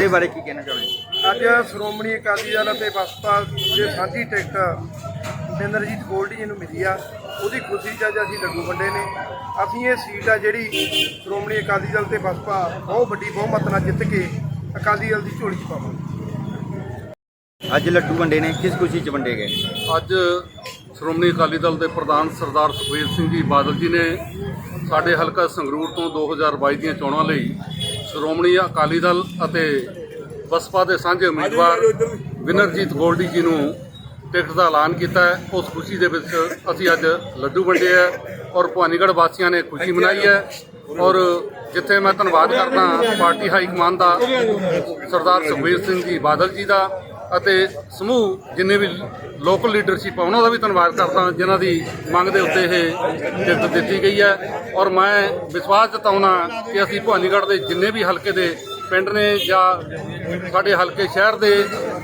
ਇਹਦੇ ਬਾਰੇ ਕੀ ਕਹਿਣਾ ਚਾਹੁੰਦੇ ਅੱਜ ਸ਼੍ਰੋਮਣੀ ਅਕਾਲੀ ਦਲ ਅਤੇ ਬਸਪਾ ਦੇ ਸਾਂਝੀ ਟਿਕਟ ਨਿੰਦਰਜੀਤ ਗੋਲਡੀ ਜੀ ਨੂੰ ਮਿਲੀ ਆ। ਉਹਦੀ ਖੁਸ਼ੀ 'ਚ ਅੱਜ ਅਸੀਂ ਲੱਡੂ ਵੰਡੇ ਨੇ। ਅਸੀਂ ਇਹ ਸੀਟ ਆ ਜਿਹੜੀ ਸ਼੍ਰੋਮਣੀ ਅਕਾਲੀ ਦਲ ਤੇ ਬਸਪਾ ਬਹੁਤ ਵੱਡੀ ਬਹੁਮਤ ਨਾਲ ਜਿੱਤ ਕੇ ਅਕਾਲੀ ਦਲ ਦੀ ਝੋਲੀ 'ਚ ਪਾਵਾਂਗੇ। ਅੱਜ ਲੱਡੂ ਵੰਡੇ ਨੇ ਕਿਸ ਖੁਸ਼ੀ ਚ ਵੰਡੇ ਗਏ? ਨੇ? ਅੱਜ ਸ਼੍ਰੋਮਣੀ ਅਕਾਲੀ ਦਲ ਦੇ ਪ੍ਰਧਾਨ ਸਰਦਾਰ ਸੁਖਬੀਰ ਸਿੰਘ ਜੀ ਬਾਦਲ ਜੀ ਨੇ ਸਾਡੇ ਹਲਕਾ ਸੰਗਰੂਰ ਤੋਂ 2022 ਦੀਆਂ ਚੋਣਾਂ ਲਈ ਸ਼੍ਰੋਮਣੀ ਅਕਾਲੀ ਦਲ ਅਤੇ ਬਸਪਾ ਦੇ ਸਾਂਝੇ ਉਮੀਦਵਾਰ ਵਿਨਰਜੀਤ ਗੋਲਡੀ ਜੀ ਨੂੰ ਟਿਕਟ ਦਾ ਐਲਾਨ ਕੀਤਾ ਹੈ। ਉਸ ਖੁਸ਼ੀ ਦੇ ਵਿੱਚ ਅਸੀਂ ਅੱਜ ਲੱਡੂ ਵੰਡੇ ਹੈ ਔਰ ਭਵਾਨੀਗੜ੍ਹ ਵਾਸੀਆਂ ਨੇ ਖੁਸ਼ੀ ਮਨਾਈ ਹੈ। ਔਰ ਜਿੱਥੇ ਮੈਂ ਧੰਨਵਾਦ ਕਰਦਾ ਪਾਰਟੀ ਹਾਈ ਕਮਾਂਡ ਦਾ ਸਰਦਾਰ ਸੁਖਬੀਰ ਸਿੰਘ ਜੀ ਬਾਦਲ ਜੀ ਦਾ ਅਤੇ ਸਮੂਹ ਜਿੰਨੇ ਵੀ ਲੋਕਲ ਲੀਡਰਸ਼ਿਪ ਆ, ਉਹਨਾਂ ਦਾ ਵੀ ਧੰਨਵਾਦ ਕਰਦਾ, ਜਿਨ੍ਹਾਂ ਦੀ ਮੰਗ ਦੇ ਉੱਤੇ ਇਹ ਟਿਕਟ ਦਿੱਤੀ ਗਈ ਹੈ। ਔਰ ਮੈਂ ਵਿਸ਼ਵਾਸ ਜਤਾਉਣਾ ਕਿ ਅਸੀਂ ਭਵਾਨੀਗੜ੍ਹ ਦੇ ਜਿੰਨੇ ਵੀ ਹਲਕੇ ਦੇ ਪਿੰਡ ਨੇ ਜਾਂ ਸਾਡੇ ਹਲਕੇ ਸ਼ਹਿਰ ਦੇ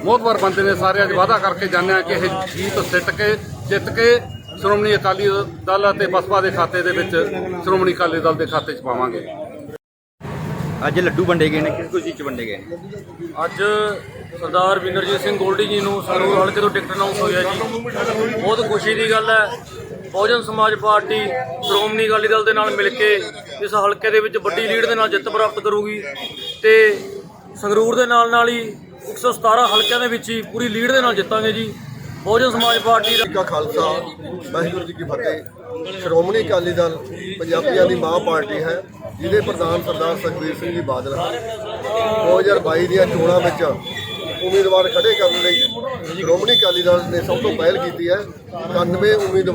ਮੋਹਤਵਰ ਬੰਦੇ ਨੇ ਸਾਰੇ ਅੱਜ ਵਾਅਦਾ ਕਰਕੇ ਜਾਂਦੇ ਆ ਕਿ ਇਹ ਜੀਤ ਸਿੱਟ ਕੇ, ਜਿੱਤ ਕੇ ਸ਼੍ਰੋਮਣੀ ਅਕਾਲੀ ਦਲ ਅਤੇ ਬਸਪਾ ਦੇ ਖਾਤੇ ਦੇ ਵਿੱਚ ਸ਼੍ਰੋਮਣੀ ਅਕਾਲੀ ਦਲ ਦੇ ਖਾਤੇ 'ਚ ਪਾਵਾਂਗੇ। ਅੱਜ ਲੱਡੂ ਵੰਡੇ ਗਏ ਨੇ ਕਿਸ ਖੁਸ਼ੀ ਚ ਵੰਡੇ ਗਏ ਨੇ? ਅੱਜ ਸਰਦਾਰ ਵਿੰਦਰਜੀਤ ਸਿੰਘ ਗੋਲਡੀ ਜੀ ਨੂੰ ਸੰਗਰੂਰ ਹਲਕੇ ਤੋਂ ਟਿਕਟ ਅਨਾਉਂਸ ਹੋਇਆ ਜੀ। ਬਹੁਤ ਖੁਸ਼ੀ ਦੀ ਗੱਲ ਹੈ। ਬਹੁਜਨ ਸਮਾਜ ਪਾਰਟੀ ਸ਼੍ਰੋਮਣੀ ਅਕਾਲੀ ਦਲ ਦੇ ਨਾਲ ਮਿਲ ਕੇ ਇਸ ਹਲਕੇ ਦੇ ਵਿੱਚ ਵੱਡੀ ਲੀਡ ਦੇ ਨਾਲ ਜਿੱਤ ਪ੍ਰਾਪਤ ਕਰੂਗੀ ਤੇ ਸੰਗਰੂਰ ਦੇ ਨਾਲ ਨਾਲ ਹੀ 117 ਹਲਕਿਆਂ ਦੇ ਵਿੱਚ ਹੀ ਪੂਰੀ ਲੀਡ ਦੇ ਨਾਲ ਜਿੱਤਾਂਗੇ ਜੀ। ਬਹੁਜਨ ਸਮਾਜ ਪਾਰਟੀ ਦਾ ਖਾਲਸਾ ਵਾਹਿਗੁਰੂ ਜੀ ਕੀ ਫਤਿਹ। ਸ਼੍ਰੋਮਣੀ ਅਕਾਲੀ ਦਲ ਪੰਜਾਬੀਆਂ ਦੀ ਮਾਂ ਪਾਰਟੀ ਹੈ। ਜਿਹਦੇ ਪ੍ਰਧਾਨ ਸਰਦਾਰ ਸੁਖਬੀਰ ਸਿੰਘ ਜੀ ਬਾਦਲ ਹਨ। 2022 ਦੀਆਂ ਚੋਣਾਂ ਵਿੱਚ ਉਮੀਦਵਾਰ ਖੜੇ ਕਰਨ ਲਈ ਸ਼੍ਰੋਮਣੀ ਅਕਾਲੀ ਦਲ ਨੇ ਸਭ ਤੋਂ ਪਹਿਲ ਕੀਤੀ ਹੈ। 91 ਉਮੀਦਵਾਰ